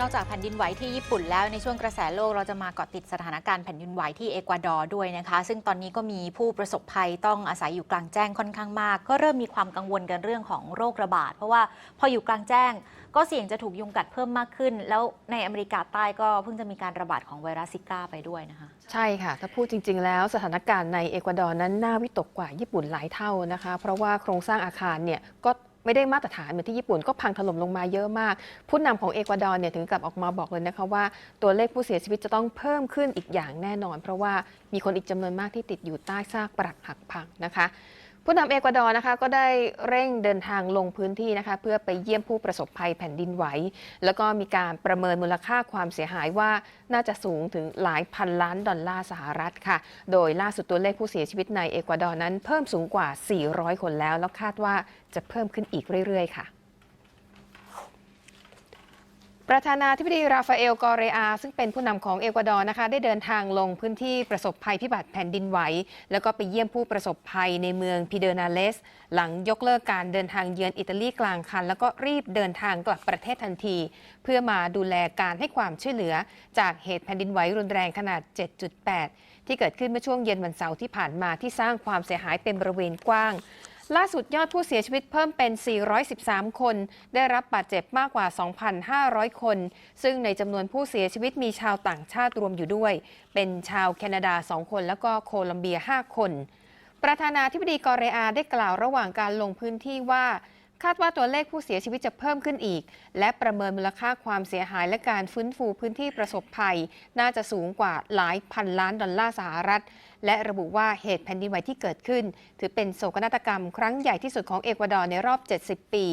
นอกจากแผ่นดินไหวที่ญี่ปุ่นแล้วในช่วงกระแสโลกเราจะมาเกาะติดสถานการณ์แผ่นดินไหวที่เอกวาดอร์ด้วยนะคะ ซึ่งตอนนี้ก็มีผู้ประสบภัยต้องอาศัยอยู่กลางแจ้งค่อนข้างมาก ก็เริ่มมีความกังวลกันเรื่องของโรคระบาด เพราะว่าพออยู่กลางแจ้ง ก็เสี่ยงจะถูกยุงกัดเพิ่มมากขึ้น แล้วในอเมริกาใต้ก็เพิ่งจะมีการระบาดของไวรัสซิก้าไปด้วยนะคะใช่ค่ะ ถ้าพูดจริง ๆ แล้วสถานการณ์ในเอกวาดอร์นั้นน่าวิตกกว่าญี่ปุ่นหลายเท่านะคะ เพราะว่าโครงสร้างอาคารเนี่ยก็ ไม่ได้มาตรฐานเหมือนที่ญี่ปุ่นก็พังถล่มลงมาเยอะมาก ผู้นำของเอกวาดอร์เนี่ยถึงกับออกมาบอกเลยนะคะว่า ตัวเลขผู้เสียชีวิตจะต้องเพิ่มขึ้นอีกอย่างแน่นอน เพราะว่ามีคนอีกจำนวนมากที่ติดอยู่ใต้ซากปรักหักพังนะคะ ผู้นำเอกวาดอร์นะคะก็ได้เร่งเดินทางลงพื้นที่นะคะเพื่อไปเยี่ยมผู้ประสบภัยแผ่นดินไหว แล้วก็มีการประเมินมูลค่าความเสียหายว่าน่าจะสูงถึงหลายพันล้านดอลลาร์สหรัฐค่ะ โดยล่าสุดตัวเลขผู้เสียชีวิตในเอกวาดอร์นั้นเพิ่มสูงกว่า 400 คนแล้ว แล้วคาดว่าจะเพิ่มขึ้นอีกเรื่อยๆ ค่ะ ประธานาธิบดีราฟาเอล กอเรอา ซึ่งเป็นผู้นำของเอกวาดอร์นะคะ ได้เดินทางลงพื้นที่ประสบภัยพิบัติแผ่นดินไหว แล้วก็ไปเยี่ยมผู้ประสบภัยในเมืองพิเดนาเลส หลังยกเลิกการเดินทางเยือนอิตาลีกลางคัน แล้วก็รีบเดินทางกลับประเทศทันที เพื่อมาดูแลการให้ความช่วยเหลือ จากเหตุแผ่นดินไหวรุนแรงขนาด 7.8 ที่เกิดขึ้นเมื่อช่วงเย็นวันเสาร์ที่ผ่านมาที่สร้างความเสียหายเป็นบริเวณกว้าง ล่าสุดยอดผู้เสียชีวิตเพิ่มเป็น 413 คน ได้รับบาดเจ็บมากกว่า 2,500 คน ซึ่งในจำนวนผู้เสียชีวิตมีชาวต่างชาติรวมอยู่ด้วย เป็นชาวแคนาดา 2 คน แล้วก็โคลัมเบีย 5 คน ประธานาธิบดีกอเรอาได้กล่าวระหว่างการลงพื้นที่ว่า คาดว่าตัวเลขผู้เสียชีวิตจะเพิ่มขึ้นอีก และประเมินมูลค่าความเสียหายและการฟื้นฟูพื้นที่ประสบภัย น่าจะสูงกว่าหลายพันล้านดอลลาร์สหรัฐ และระบุว่าเหตุแผ่นดินไหวที่เกิดขึ้น ถือเป็นโศกนาฏกรรมครั้งใหญ่ที่สุดของเอกวาดอร์ในรอบ 70 ปี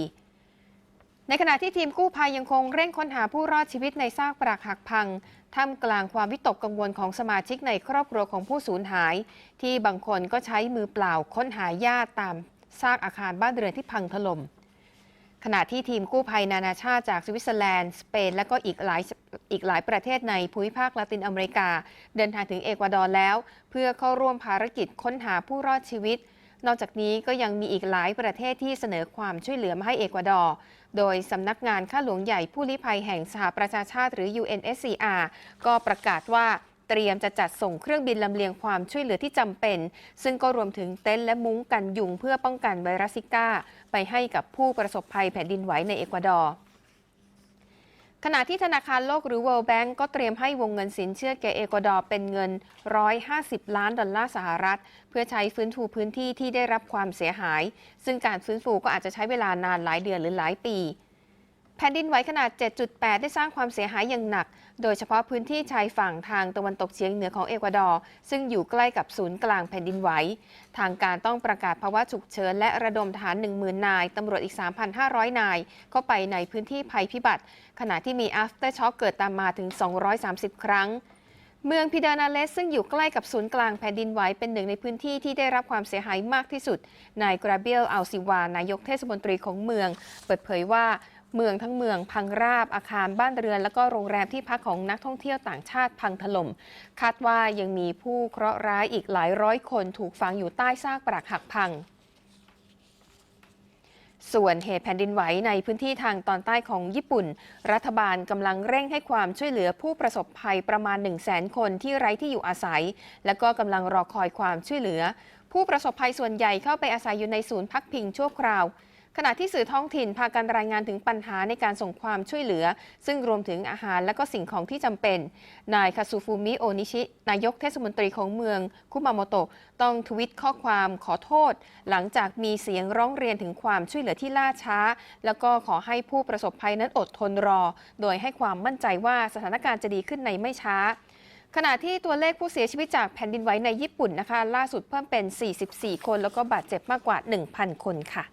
ในขณะที่ทีมกู้ภัยยังคงเร่งค้นหาผู้รอดชีวิตในซากปรักหักพังท่ามกลางความวิตกกังวลของสมาชิกในครอบครัวของผู้สูญหาย ที่บางคนก็ใช้มือเปล่าค้นหาญาติตามซากอาคารบ้านเรือนที่พังถล่ม ขณะที่ทีมกู้ภัยนานาชาติจากสวิตเซอร์แลนด์ สเปน และก็อีกหลายอีกหลายประเทศในภูมิภาคละตินอเมริกา เดินทางถึงเอกวาดอร์แล้ว เพื่อเข้าร่วมภารกิจค้นหาผู้รอดชีวิต นอกจากนี้ก็ยังมีอีกหลายประเทศที่เสนอความช่วยเหลือมาให้เอกวาดอร์ โดยสำนักงานข้าหลวงใหญ่ผู้ลี้ภัยแห่งสหประชาชาติหรือ UNSCR ก็ประกาศว่า เตรียมจะจัดส่งเครื่องบินลำเลียงความช่วยเหลือที่จำเป็น ซึ่งก็รวมถึงเต็นท์และมุ้งกันยุงเพื่อป้องกันไวรัสซิก้า ไปให้กับผู้ประสบภัยแผ่นดินไหวในเอกวาดอร์ขณะที่ธนาคารโลกหรือ World Bank ก็เตรียมให้วงเงินสินเชื่อแก่เอกวาดอร์เป็นเงิน 150 ล้านดอลลาร์สหรัฐ เพื่อใช้ฟื้นฟูพื้นที่ที่ได้รับความเสียหาย ซึ่งการฟื้นฟูก็อาจจะใช้เวลานานหลายเดือนหรือหลายปี แผ่นดินไหวขนาด 7.8 ได้สร้างความเสียหายอย่างหนัก โดยเฉพาะพื้นที่ชายฝั่งทางตะวันตกเฉียงเหนือของเอกวาดอร์ ซึ่งอยู่ใกล้กับศูนย์กลางแผ่นดินไหว ทางการต้องประกาศภาวะฉุกเฉินและระดมทหาร 10,000 นาย ตำรวจอีก 3,500 นาย เข้าไปในพื้นที่ภัยพิบัติ ขณะที่มี after shock เกิดตามมาถึง 230 ครั้งเมืองพิดานาเลสซึ่งอยู่ใกล้กับศูนย์กลางแผ่นดินไหวเป็นหนึ่งในพื้นที่ที่ได้รับความเสียหายมากที่สุด นายกราเบียลอัลซิวานายกเทศมนตรีของเมือง เปิดเผยว่า เมืองทั้งเมืองพังราบอาคารบ้านเรือน และก็โรงแรมที่พักของนักท่องเที่ยวต่างชาติพังถล่ม คาดว่ายังมีผู้เคราะห์ร้ายอีกหลายร้อยคนถูกฝังอยู่ใต้ซากปรักหักพังส่วนเหตุแผ่นดินไหวในพื้นที่ทางตอนใต้ของญี่ปุ่น รัฐบาลกำลังเร่งให้ความช่วยเหลือผู้ประสบภัยประมาณ 1 0 0 0 0แสนคนที่ไร้ที่อยู่อาศัย และก็กำลังรอคอยความช่วยเหลือ ผู้ประสบภัยส่วนใหญ่เข้าไปอาศัยอยู่ในศูนย์พักพิงชั่วคราว ขณะที่สื่อท้องถิ่นพากันรายงานถึงปัญหาในการส่งความช่วยเหลือ ซึ่งรวมถึงอาหารและก็สิ่งของที่จำเป็น นายคาซูฟูมิโอนิชิ นายกเทศมนตรีของเมืองคุมาโมโตะต้องทวิตข้อความขอโทษ หลังจากมีเสียงร้องเรียนถึงความช่วยเหลือที่ล่าช้า แล้วก็ขอให้ผู้ประสบภัยนั้นอดทนรอ โดยให้ความมั่นใจว่าสถานการณ์จะดีขึ้นในไม่ช้าขณะที่ตัวเลขผู้เสียชีวิตจากแผ่นดินไหวในญี่ปุ่นนะคะ ล่าสุดเพิ่มเป็น 44 คน แล้วก็บาดเจ็บมากกว่า 1,000 คนค่ะ